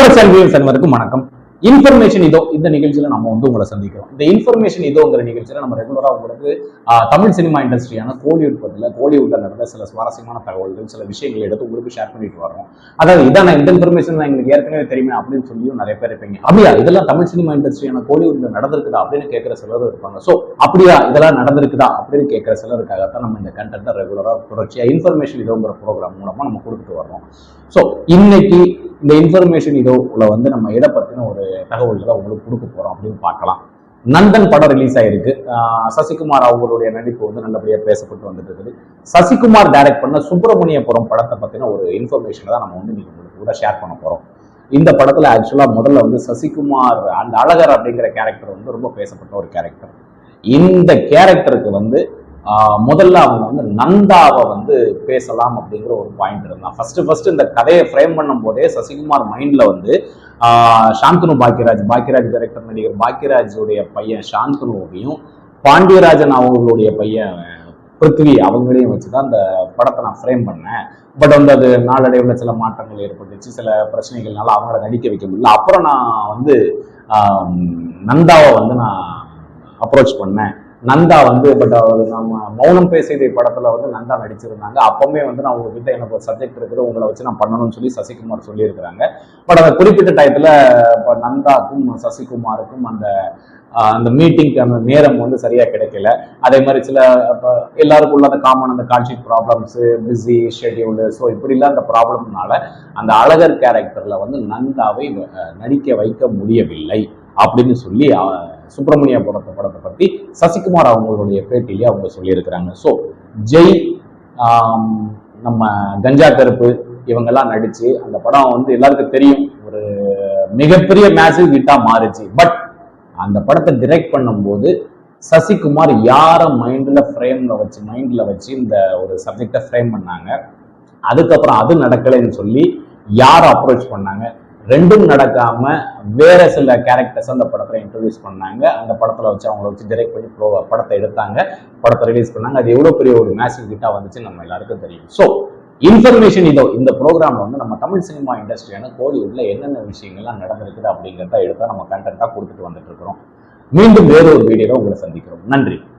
உங்களோட செல்வியும் செல்வருக்கும் வணக்கம். இன்ஃபர்மேஷன் இதோ இந்த நிகழ்ச்சியில நம்ம வந்து உங்களை சந்திக்கிறோம். இந்த இன்ஃபர்மேஷன் இதோங்கிற நிகழ்ச்சியில நம்ம ரெகுலரா உங்களுக்கு தமிழ் சினிமா இண்டஸ்ட்ரியான கோலிவுட் பத்தில கோலிவுட்ல நடந்த சில சுவாரஸ்யமான தகவல்கள் சில விஷயங்களை எடுத்து உங்களுக்கு ஷேர் பண்ணிட்டு வரோம். அதாவது இதான் இந்த இன்ஃபர்மேஷன் எங்களுக்கு ஏற்கனவே தெரியுமே அப்படின்னு சொல்லியும் நிறைய பேர் இருப்பீங்க. அப்படியா? இதெல்லாம் தமிழ் சினிமா இண்டஸ்ட்ரியான கோலிவுட்ல நடந்திருக்குதா அப்படின்னு கேட்கிற சிலர் இருப்பாங்க. சோ அப்படியா? இதெல்லாம் நடந்திருக்குதா அப்படின்னு கேட்கிற சிலருக்காகத்தான் நம்ம இந்த கண்டென்ட்டை ரெகுலரா தொடர்ச்சியா இன்ஃபர்மேஷன் இதோங்கிற ப்ரோக்ராம் மூலமா நம்ம கொடுத்துட்டு வர்றோம். ஸோ இன்னைக்கு இந்த இன்ஃபர்மேஷன் இதோல வந்து நம்ம எதை பற்றின ஒரு தகவல்களை உங்களுக்கு கொடுக்க போகிறோம் அப்படின்னு பார்க்கலாம். நந்தன் படம் ரிலீஸ் ஆயிருக்கு. சசிகுமார் அவங்களுடைய நடிப்பு வந்து நல்லபடியாக பேசப்பட்டு வந்துட்டு இருக்குது. சசிகுமார் டைரக்ட் பண்ண சுப்பிரமணியபுரம் படத்தை பற்றின ஒரு இன்ஃபர்மேஷனை தான் நம்ம வந்து நீங்கள் உங்களுக்கு கூட ஷேர் பண்ண போகிறோம் இந்த படத்தில் ஆக்சுவலாக முதல்ல வந்து சசிகுமார் அந்த அழகர் அப்படிங்கிற கேரக்டர் வந்து ரொம்ப பேசப்பட்ட ஒரு கேரக்டர் இந்த கேரக்டருக்கு வந்து முதல்ல அவங்க வந்து நந்தாவை வந்து பேசலாம் அப்படிங்கிற ஒரு பாயிண்ட் இருந்தான். ஃபர்ஸ்ட் ஃபர்ஸ்ட் இந்த கதையை ஃப்ரேம் பண்ணும் போதே சசிகுமார் மைண்ட்ல வந்து சாந்தனு பாக்கியராஜ் பாக்கியராஜ் டைரக்டர் நடிகர் பாக்கியராஜுடைய பையன் சாந்தனுவையும் பாண்டியராஜன் அவங்களுடைய பையன் பிருத்வி அவங்களையும் வச்சு தான் அந்த படத்தை நான் ஃப்ரேம் பண்ணேன். பட் வந்து அது நாளடைவில் சில மாற்றங்கள் ஏற்பட்டுச்சு. சில பிரச்சனைகள்னால அவங்கள நடிக்க வைக்க முடியல. அப்புறம் நான் வந்து நந்தாவை வந்து நான் அப்ரோச் பண்ணேன். நந்தா வந்து பட் அவர் நம்ம மௌனம் பேசியதை படத்துல வந்து நந்தா நடிச்சிருந்தாங்க. அப்பவுமே வந்து நான் உங்ககிட்ட எனக்கு ஒரு சப்ஜெக்ட் இருக்குது உங்களை வச்சு நான் பண்ணணும்னு சொல்லி சசிகுமார் சொல்லியிருக்கிறாங்க. பட் அந்த குறிப்பிட்ட டயத்துல இப்போ நந்தாக்கும் சசிகுமாருக்கும் அந்த அந்த மீட்டிங்க்கு அந்த நேரம் வந்து சரியா கிடைக்கல. அதே மாதிரி சில இப்போ எல்லாருக்கும் உள்ள அந்த காமன் அந்த கான்ஷியட் ப்ராப்ளம்ஸ் பிஸி ஷெட்யூலு ஸோ இப்படிலாம் அந்த ப்ராப்ளம்னால அந்த அழகர் கேரக்டர்ல வந்து நந்தாவை நடிக்க வைக்க முடியவில்லை. அப்படின்னு சொல்லி சுப்பிரமணிய படத்தை படத்தை பத்தி சசிகுமார் அவங்களுடைய பேட்டியிலே அவங்க சொல்லியிருக்கிறாங்க. ஸோ ஜெய் நம்ம கஞ்சா கருப்பு இவங்கெல்லாம் நடிச்சு அந்த படம் வந்து எல்லாருக்கும் தெரியும். ஒரு மிகப்பெரிய மேசிவ் ஹிட்டா மாறுச்சு. பட் அந்த படத்தை டிரெக்ட் பண்ணும்போது சசிகுமார் யாரை மைண்டில் ஃப்ரேமில் வச்சு மைண்டில் வச்சு இந்த ஒரு சப்ஜெக்டை ஃப்ரேம் பண்ணாங்க. அதுக்கப்புறம் அது நடக்கலைன்னு சொல்லி யார் அப்ரோச் பண்ணாங்க? ரெண்டும் நடக்காம வேற சில கேரக்டர்ஸ் அந்த படத்துல இன்ட்ரடியூஸ் பண்ணாங்க. அந்த படத்துல வச்சு அவங்கள வச்சு டைரக்ட் பண்ணி ப்ரோ படத்தை எடுத்தாங்க. படத்தை ரிலீஸ் பண்ணாங்க. அது எவ்வளவு பெரிய ஒரு மேசிவ் ஹிட்டா வந்துச்சு நம்ம எல்லாருக்கும் தெரியும். ஸோ இன்ஃபர்மேஷன் இதோ இந்த ப்ரோக்ராம்ல வந்து நம்ம தமிழ் சினிமா இண்டஸ்ட்ரியான கோலிவுட்ல என்னென்ன விஷயங்கள்லாம் நடந்திருக்குது அப்படிங்கிறத எடுத்தா நம்ம கண்டென்ட்டா கொடுத்துட்டு வந்துட்டு இருக்கிறோம். மீண்டும் வேற ஒரு வீடியோவை உங்களை சந்திக்கிறோம். நன்றி.